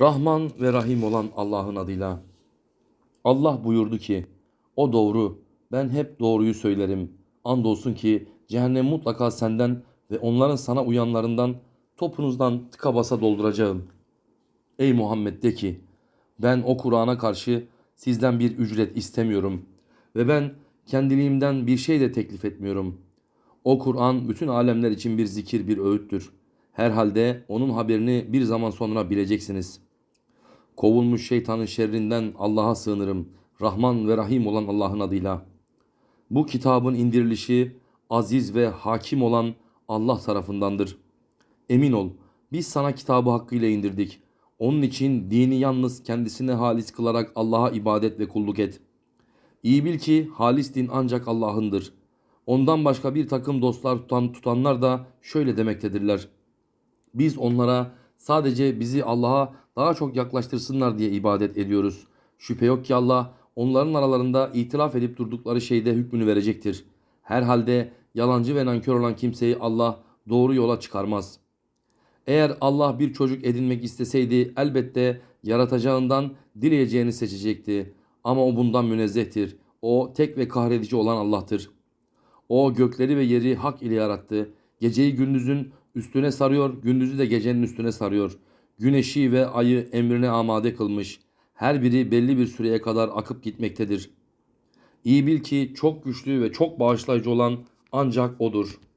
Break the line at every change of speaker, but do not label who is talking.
Rahman ve Rahim olan Allah'ın adıyla. Allah buyurdu ki, o doğru, ben hep doğruyu söylerim. Andolsun ki cehennem mutlaka senden ve onların sana uyanlarından topunuzdan tıka basa dolduracağım. Ey Muhammed de ki, ben o Kur'an'a karşı sizden bir ücret istemiyorum ve ben kendiliğimden bir şey de teklif etmiyorum. O Kur'an bütün alemler için bir zikir, bir öğüttür. Herhalde onun haberini bir zaman sonra bileceksiniz. Kovulmuş şeytanın şerrinden Allah'a sığınırım. Rahman ve Rahim olan Allah'ın adıyla. Bu kitabın indirilişi aziz ve hakim olan Allah tarafındandır. Emin ol, biz sana kitabı hakkıyla indirdik. Onun için dini yalnız kendisine halis kılarak Allah'a ibadet ve kulluk et. İyi bil ki halis din ancak Allah'ındır. Ondan başka bir takım dostlar tutan tutanlar da şöyle demektedirler. Biz onlara sadece bizi Allah'a daha çok yaklaştırsınlar diye ibadet ediyoruz. Şüphe yok ki Allah onların aralarında itiraf edip durdukları şeyde hükmünü verecektir. Herhalde yalancı ve nankör olan kimseyi Allah doğru yola çıkarmaz. Eğer Allah bir çocuk edinmek isteseydi elbette yaratacağından dileyeceğini seçecekti. Ama o bundan münezzehtir. O tek ve kahredici olan Allah'tır. O gökleri ve yeri hak ile yarattı. Geceyi gündüzün üstüne sarıyor, gündüzü de gecenin üstüne sarıyor. Güneşi ve ayı emrine amade kılmış. Her biri belli bir süreye kadar akıp gitmektedir. İyi bil ki çok güçlü ve çok bağışlayıcı olan ancak O'dur.''